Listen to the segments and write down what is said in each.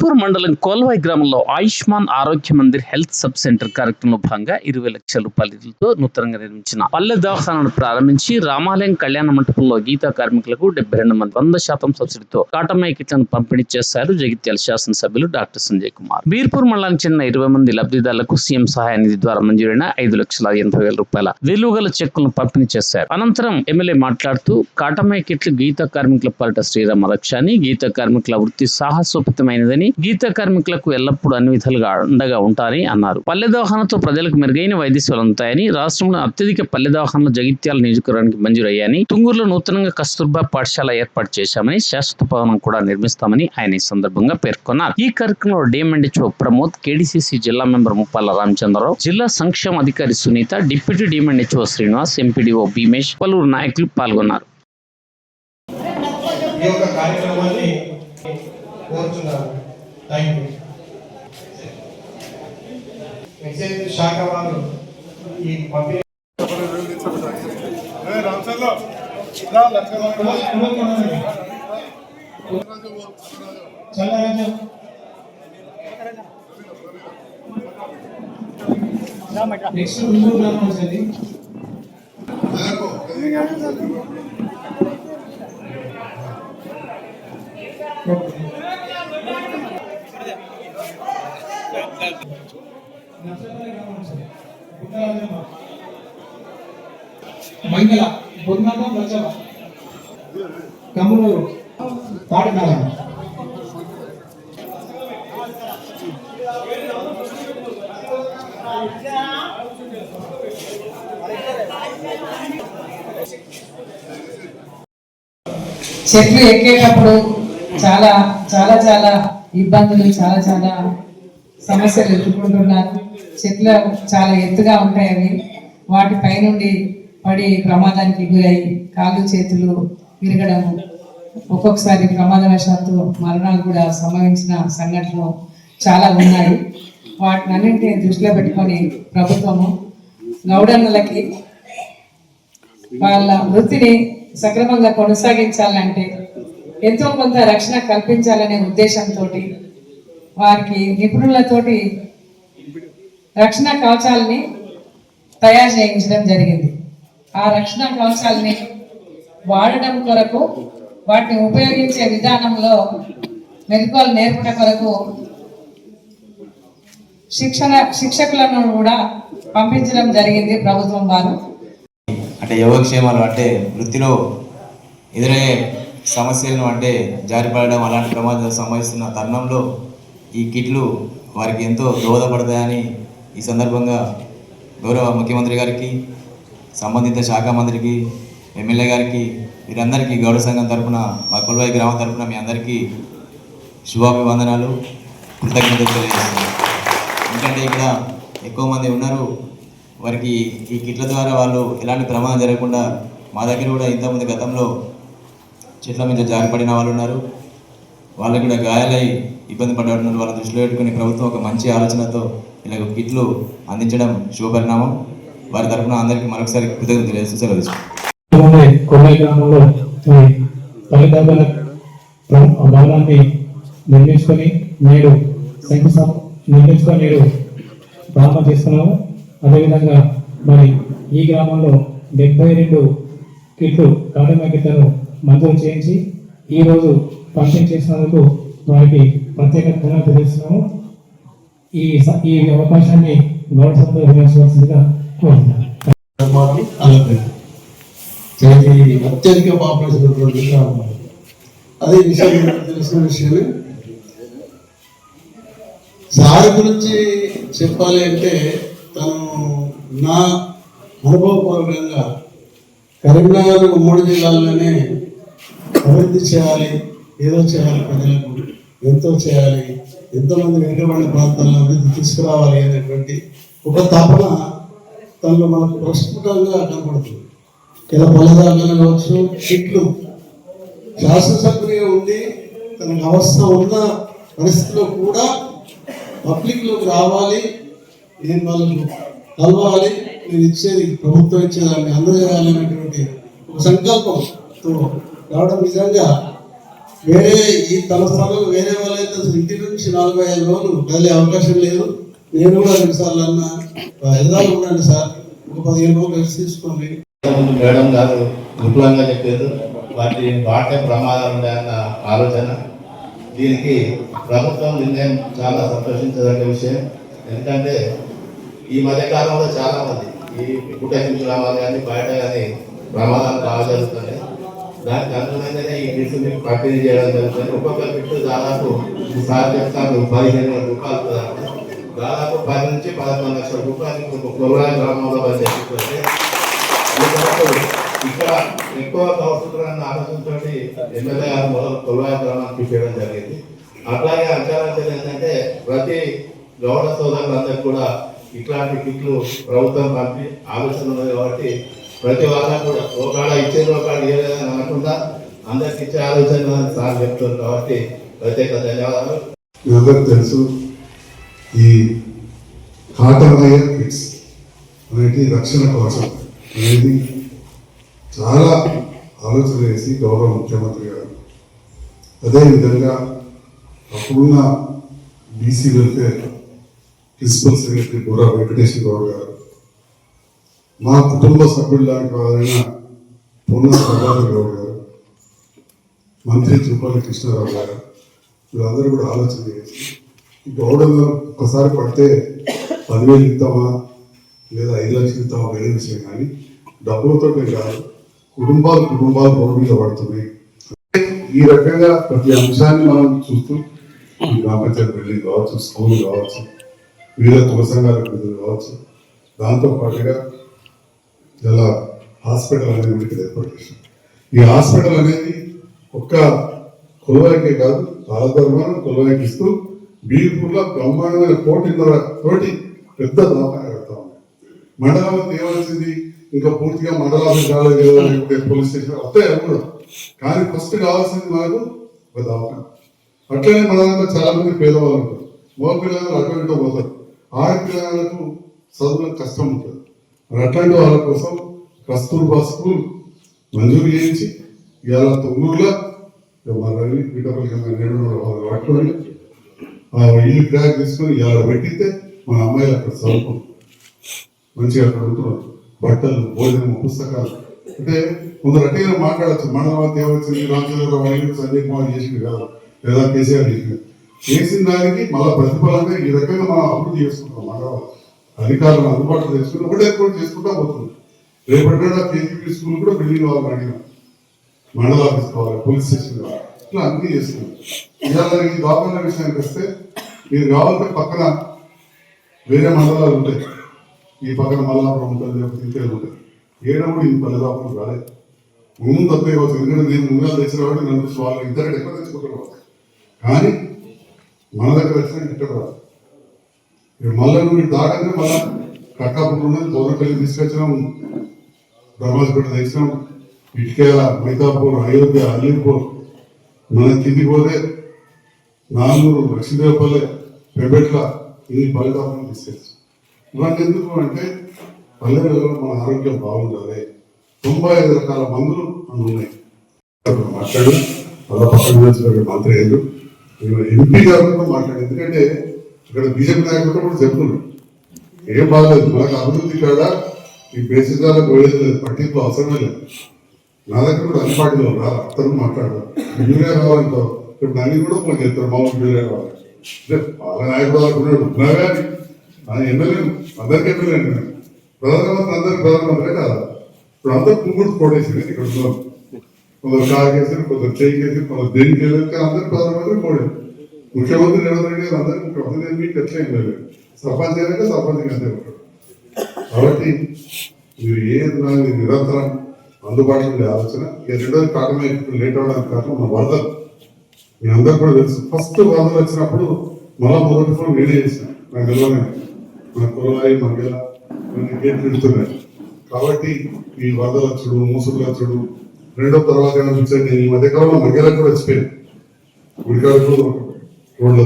వీర్పూర్ మండలం కోల్వాయి గ్రామంలో ఆయుష్మాన్ ఆరోగ్య మందిర్ హెల్త్ సబ్ సెంటర్ కార్యక్రమంలో భాగంగా ఇరవై లక్షల రూపాయలతో నూతనంగా నిర్మించిన పల్లె దవాఖానను ప్రారంభించి రామాలయం కళ్యాణ మండపంలో గీతా కార్మికులకు డెబ్బై రెండు మంది వంద శాతం సబ్సిడీతో కాటమయ కిట్లను పంపిణీ చేశారు జగిత్యాల శాసనసభ్యులు డాక్టర్ సంజయ్ కుమార్. బీర్పూర్ మండలానికి చెందిన ఇరవై మంది లబ్ధిదారులకు సీఎం సహాయ నిధి ద్వారా మంజూరైన ఐదు లక్షల ఎనభై వేల రూపాయల విలువగల చెక్కులను పంపిణీ చేశారు. అనంతరం ఎమ్మెల్యే మాట్లాడుతూ కాటమయ కిట్లు గీత కార్మికుల పాలిట శ్రీరామ రక్ష అని గీత కార్మికుల వృత్తి సాహసోపేతమైనదని గీత కార్మికులకు ఎల్లప్పుడూ అన్ని విధాలుగా అండగా ఉంటారని అన్నారు. పల్లె దవాఖానతో ప్రజలకు మెరుగైన వైద్య సేవలు అందుతాయని రాష్ట్రంలో అత్యధిక పల్లె దవాఖానలు జగిత్యాల నియోజకవర్గానికి మంజూరయ్యాయని తుంగూరులో నూతనంగా కస్తూర్బా పాఠశాల ఏర్పాటు చేశామని శాశ్వత భవనం కూడా నిర్మిస్తామని ఆయన ఈ సందర్భంగా పేర్కొన్నారు. ఈ కార్యక్రమంలో DM and HO Pramod KDCC జిల్లా మెంబర్ ముప్పాల రామచంద్రరావు జిల్లా సంక్షేమ అధికారి Sunitha deputy DMHO Srinivas MPDO Bheemesh పలువురు నాయకులు పాల్గొన్నారు. ఈ యొక్క కార్యక్రమాన్ని కోరుతున్నాను థ్యాంక్ యూ మెసేజ్ శాఖ వారు ఈ పంపిణీ నెక్స్ట్ గ్రామం మంగళ బుర్నాథ ప్రజల కమ్మునూరు తాటకాల చెట్లు ఎక్కేటప్పుడు చాలా చాలా చాలా ఇబ్బందులు చాలా చాలా సమస్యలు ఎదుర్కొంటున్నారు చెట్లు చాలా ఎత్తుగా ఉంటాయి అవి వాటి పైనుండి పడి ప్రమాదానికి గురై కాళ్ళు చేతులు విరగడం ఒక్కొక్కసారి ప్రమాదవశాత్తు మరణాలు కూడా సంభవించిన సంఘటనలు చాలా ఉన్నాయి. వాటిని అన్నింటినీ దృష్టిలో పెట్టుకొని ప్రభుత్వము గౌడన్నలకి వాళ్ళ వృత్తిని సక్రమంగా కొనసాగించాలంటే ఎంతో కొంత రక్షణ కల్పించాలనే ఉద్దేశంతో వారికి నిపుణులతోటి రక్షణ కవచాలని తయారు చేయించడం జరిగింది. ఆ రక్షణ కవచాలని వాడడం కొరకు వాటిని ఉపయోగించే విధానంలో మెలకువలు నేర్పడం కొరకు శిక్షణ శిక్షకులను కూడా పంపించడం జరిగింది ప్రభుత్వం వారు. అంటే యోగక్షేమాలు అంటే వృత్తిలో ఎదురయ్యే సమస్యలను అంటే జారిపడడం అలాంటి ప్రమాదాలు సంభవిస్తున్న తరుణంలో ఈ కిట్లు వారికి ఎంతో దోహదపడతాయని ఈ సందర్భంగా గౌరవ ముఖ్యమంత్రి గారికి సంబంధిత శాఖ మంత్రికి ఎమ్మెల్యే గారికి వీరందరికీ గౌడ సంఘం తరఫున మా కొలవాయి గ్రామం తరపున మీ అందరికీ శుభాభివందనాలు కృతజ్ఞతలు తెలియజేస్తున్నాను ఎందుకంటే ఇక్కడ ఎక్కువ మంది ఉన్నారు. వారికి ఈ కిట్ల ద్వారా వాళ్ళు ఎలాంటి ప్రమాదం జరగకుండా మా దగ్గర కూడా ఇంతకుముందు గతంలో చెట్ల మీద జారిపడిన వాళ్ళు ఉన్నారు. వాళ్ళకి కూడా గాయాలై ఇబ్బంది పడ్డవాళ్ళు వాళ్ళ దృష్టిలో పెట్టుకుని ప్రభుత్వం ఒక మంచి ఆలోచనతో ఇలాగ కిట్లు అందించడం శుభపరిణామం. వారి తరఫున అందరికీ మరొకసారి కృతజ్ఞత తెలియజేస్తూ సెలవు గ్రామంలో ఈ భవనాన్ని నిర్మించుకొని నేడు శంకుస్థాపన నిర్మించుకొని నేడు ప్రారంభం చేస్తున్నాము. అదేవిధంగా మరి ఈ గ్రామంలో డెబ్బై రెండు కిట్లు కాటమ కిట్లను మంజూరు చేయించి ఈరోజు పంపిణీ చేసినందుకు వారికి ప్రత్యేక ధన్యవాదాలు తెలియజేస్తున్నాము. ఈ ఈ అవకాశాన్ని గౌరవ సభలో వినియోగించవలసిందిగా కోరుతున్నాను అత్యధిక పాపులేషన్ ఉన్నటువంటి అదే విషయం తెలిసిన విషయమే. సార్ గురించి చెప్పాలి అంటే తను నా అనుభవపూర్వకంగా కరీంనగర్ ఉమ్మడి జిల్లాలోనే అభివృద్ధి చేయాలి ఏదో చేయాలి ప్రజలకు. ఎంతో చేయాలి ఎంతోమంది వెనుకబడిన ప్రాంతాలను అభివృద్ధి తీసుకురావాలి అనేటువంటి ఒక తపన తనలో మనకు ప్రస్ఫుటంగా కనపడుతుంది. ఇలా పొలదారులను కావచ్చు ఇట్లు శాసనసభ్యునిగా ఉండి తనకు అవసరం ఉన్న పరిస్థితిలో కూడా పబ్లిక్లోకి రావాలి నేను వాళ్ళకు కలవాలి నేను ఇచ్చేది ప్రభుత్వం ఇచ్చేదాన్ని అందజేయాలి అనేటువంటి ఒక సంకల్పంతో రావడం నిజంగా వేరే ఈ తలస్థానం వేరే వాళ్ళైతే ఇంటి నుంచి నలభై ఐదు రోజులు కదిలే అవకాశం లేదు. నేను కూడా రెండు సార్లు అన్న హైదరాబాద్ ఉండండి సార్. ఒక పదిహేను రోజులు రెస్ట్ తీసుకోండి. మేడం గారు విపులంగా చెప్పారు వాటి వాటే ప్రమాదాలు ఉన్నాయన్న ఆలోచన. దీనికి ప్రభుత్వం నిర్ణయం చాలా సంతోషించదగ్గ విషయం. ఎందుకంటే ఈ మధ్య కాలంలో చాలా మంది ఈ కుటుంబ గ్రామాలు కానీ బయట కానీ ప్రమాదాలు బాగా జరుగుతున్నాయి. దానికి అనుగుణంగానే ఈ కిట్స్ పంపిణీ చేయడం జరుగుతుంది. ఒక్కొక్క కిట్ దాదాపు సార్ చెప్తాను పదిహేను వందల రూపాయలు అవుతుందంటే దాదాపు పది నుంచి పదకొండు లక్షల రూపాయలు ఇప్పుడు గ్రామంలో పనిచేస్తుంటే ఇక్కడ ఎక్కువ అవసరాన్ని ఆలోచనతో ఎమ్మెల్యే గారు మొదలు కొలవాయి గ్రామానికి చేయడం జరిగింది. అట్లాగే అంచనాలు ఏంటంటే ప్రతి గౌడ సోదరులందరికీ కూడా ఇట్లాంటి కిట్లు ప్రభుత్వం పంపి ఆలోచన ఉన్నది కాబట్టి ప్రతి వాళ్ళకు కూడా ఒకడ ఇచ్చేది ఒకడ ఇవ్వలేదని అనకుండా అందరికి ఇచ్చే ఆలోచన సార్ చెప్తుంది కాబట్టి ప్రత్యేక ధన్యవాదాలు. అందరికి తెలుసు ఈ కాటమయ కిట్స్ అనేది రక్షణ కోసం అనేది చాలా ఆలోచన చేసి గౌరవ ముఖ్యమంత్రి గారు. అదేవిధంగా అప్పుడున్న BC welfare principal secretary Burra Venkateshwara Goud garu మా కుటుంబ సభ్యులు లాంటి వారైన పూర్ణ ప్రభాకర్ గౌడ్ గారు మంత్రి త్రిపాల కృష్ణారావు గారు వీళ్ళందరూ కూడా ఆలోచన చేసి ఈ గౌడంలో ఒకసారి పడితే పదివేలు ఇస్తామా? లేదా ఐదు లక్షలు ఇస్తామా? వేరే విషయం కానీ డబ్బులతో కాదు కుటుంబాలు కుటుంబాలు రోడ్డు మీద పడుతున్నాయి. ఈ రకంగా ప్రతి అంశాన్ని మనం చూస్తూ ఈ బిల్డింగ్ కావచ్చు స్కూల్ కావచ్చు వివిధ కుల సంఘాల బిల్డింగ్ కావచ్చు దాంతో పాటుగా ఇలా హాస్పిటల్ అనేది ఇక్కడ ఏర్పాటు చేశాం ఈ హాస్పిటల్ అనేది ఒక్క కొలువాయికే కాదు కాలధర్మాన్ని కొలువాయికి ఇస్తూ బీర్పూర్లో బ్రహ్మాండమైన కోటిన్నర కోటి పెద్ద దవాఖాన కడతా ఉంది. మండలం ఏమొచ్చింది ఇంకా పూర్తిగా మండలాలు కాలేదు లేకపోతే పోలీస్ స్టేషన్ వస్తాయి అవి కానీ ఫస్ట్ కావాల్సింది మనకు ఒక దవాఖాన. అట్లనే మన చాలా మంది పేదవాళ్ళు ఉంటారు మగ పిల్లలు అటు పోతారు. ఆడపిల్లలకు చదువులకు కష్టం ఉంటుంది. అట్లాంటి వాళ్ళ కోసం కస్తూర్బా స్కూల్ మంజూరు చేయించి ఇవాళ తొమ్మిదిలో మన రవి పీఠపల్లి పట్టుకొని ఆ ఇల్లు క్రాక్ తీసుకొని ఇవాళ పెట్టితే మన అమ్మాయిలు అక్కడ చదువుకుంటారు మంచిగా అక్కడ ఉంటున్నారు బట్టలు భోజనం పుస్తకాలు. అంటే కొందరు అట్టిగా మాట్లాడచ్చు. మండలం ఏమొచ్చింది? రాజులు వైద్యులు సంజయ్ కుమార్ చేసింది కాదు. లేదా కేసీఆర్ చేసింది. చేసిన దానికి మళ్ళీ ప్రతిఫలంగా ఈ రకంగా మనం అభివృద్ధి చేసుకుంటాం మండలం అధికారులు అందుబాటులో చేసుకుని ఒకటే కూడా చేసుకుంటా పోతుంది. రేపటి నాడు కేజీపీ స్కూల్ కూడా బిల్డింగ్ కావాలని అడిగినాం మండల ఆఫీస్ కావాలి పోలీస్ స్టేషన్ కావాలి ఇట్లా అన్ని చేస్తున్నాం ఇవాళ ఈ దవాఖాన విషయానికి వస్తే మీరు కావాలంటే పక్కన వేరే మండలాలు ఉంటాయి. ఈ పక్కన మల్లాపురం ఉంటుంది లేకపోతే ఇంకేది ఉంటాయి. ఏడా కూడా ఈ పల్లెదాపురం రాలేదు ముందు తప్పే కావచ్చు ఎందుకంటే నేను ముందుగా తెచ్చిన వాడు నన్ను వాళ్ళు ఇద్దరు ఎక్కడ తెచ్చుకుంటారు కానీ మన దగ్గర వచ్చిన ఇక్కడ రాదు మళ్ళీ నువ్వు ఇటు దాటంగా మళ్ళా కట్టాపురం ఉన్నది బోధపల్లి తీసుకొచ్చినాం బ్రహ్మాజపేట తెచ్చినాం ఇటుకేల మైతాపూర్ అయోధ్య అల్లీపూర్ మన కిందికి పోతే నాలుగు లక్ష్మీదేవపల్లె పెబెట్ల ఇన్ని ఫలితాలను తీసుకొచ్చాం. ఇవన్నీ ఎందుకు అంటే పల్లెలలో మన ఆరోగ్యం బాగుండాలి. తొంభై ఐదు రకాల మందులు అందులో ఉన్నాయి. మాట్లాడు అలా మంత్రి అయ్యారు. ఎంపీ గారితో మాట్లాడు ఎందుకంటే ఇక్కడ బీజేపీ నాయకులు కూడా చెప్తున్నాడు ఏం బాగలేదు. మనకు అభివృద్ధి కాడ ఈ బేసిసాలకు పోయేది లేదు. పట్టింపు అవసరమే లేదు. నా దగ్గర కూడా అన్ని పార్టీలో రా అతను మాట్లాడారు. యూరియా కావాలంటో ఇప్పుడు నన్ను కూడా ఫోన్ చేస్తారు. మామూలు యూరియా కావాలి అంటే వాళ్ళ నాయకుడు అనుకున్నాడు ఉన్నావే అని ఆయన ఎమ్మెల్యే అందరికీ ఎమ్మెల్యే నేను ప్రధానమంత్రి అందరికీ ప్రధానమంత్రి కాదా. ఇప్పుడు అందరూ కుంగుడు కోడేసింది ఇక్కడ ఉన్నాం కొందరు కాగేసారు కొందరు చేయి చేసి కొందరు దేనికి వెళ్ళారు కానీ అందరు ప్రధానమంత్రి కోడే ముఖ్యమంత్రి రేవంత్ రెడ్డి గారు అందరికి ప్రభుత్వం మీకు ఎట్లా లేదు. సర్పంచ్ అయినాక సర్పంచ్ అంతే ఉంటాడు కాబట్టి మీరు ఏది నాకు నిరంతరం అందుబాటులో ఉండే ఆలోచన. ఇక రెండోది కారణమే లేట్ అవడానికి కారణం మన వరదలు మీ అందరు కూడా తెలుసు. ఫస్ట్ వరదలు వచ్చినప్పుడు మళ్ళా మొదటి ఫోన్ నేనే చేసిన. నాకు తెలియనే మన కులవాయి మహిళ గేట్లు పెడుతున్నాయి కాబట్టి ఈ వరదలు వచ్చుడు మూసులు వచ్చుడు రెండో తర్వాత ఏమైనా చూసాను నేను ఈ మధ్యకాలంలో మహిళలకు కూడా వచ్చిపోయాను గుడికాడకు రోడ్లు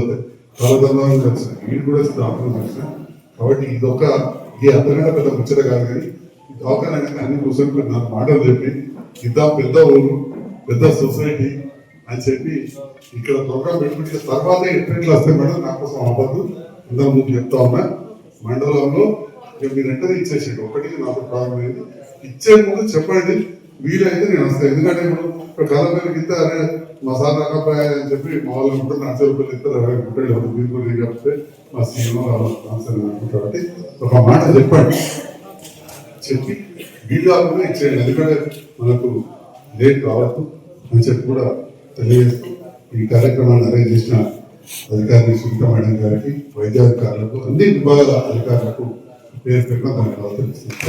చాలా దండాలు వచ్చినాయి వీళ్ళు కూడా వచ్చి దాఖలు వచ్చినాయి కాబట్టి ఇది ఒక ఈ అంతకంటే పెద్ద ముచ్చట కాదు కానీ ఈ దవాఖాన అన్ని కూర్చొని నాకు మాటలు చెప్పి ఇద్దాం పెద్ద ఊరు పెద్ద సొసైటీ అని చెప్పి ఇక్కడ ప్రోగ్రామ్ పెట్టుకుంటే తర్వాత ఎట్లా వస్తాయి మేడం నా కోసం అవ్వద్దు ఇంతకు ముందు చెప్తా ఉన్నా. మండలంలో మీరు ఎంటర్ ఇచ్చేసేయండి. ఒకటి నాకు ప్రాబ్లం లేదు ఇచ్చే ముందు చెప్పండి. వీలైతే నేను వస్తాను. ఎందుకంటే ఇప్పుడు ఇప్పుడు కథ పేరుకి ఇంత అరే మా సార్ రాకపోయా అని చెప్పి మా వాళ్ళు అనుకుంటే లక్ష రూపాయలు ఇస్తారు అరవై రూపాయలు మీరు కూడా చెప్తే మా సీఎం ఆన్సర్ అనుకుంటారు. కాబట్టి ఒక మాట చెప్పండి. చెప్పి వీళ్ళు కాకుండా ఇచ్చేయండి. ఎందుకంటే మనకు లేట్ కావద్దు అని చెప్పి కూడా తెలియజేస్తూ ఈ కార్యక్రమాన్ని అరేంజ్ చేసిన అధికారి సునీత మేడం గారికి వైద్యాధికారులకు అన్ని విభాగాల అధికారులకు పేరు పెట్టిన ధన్యవాదాలు తెలుస్తున్నాను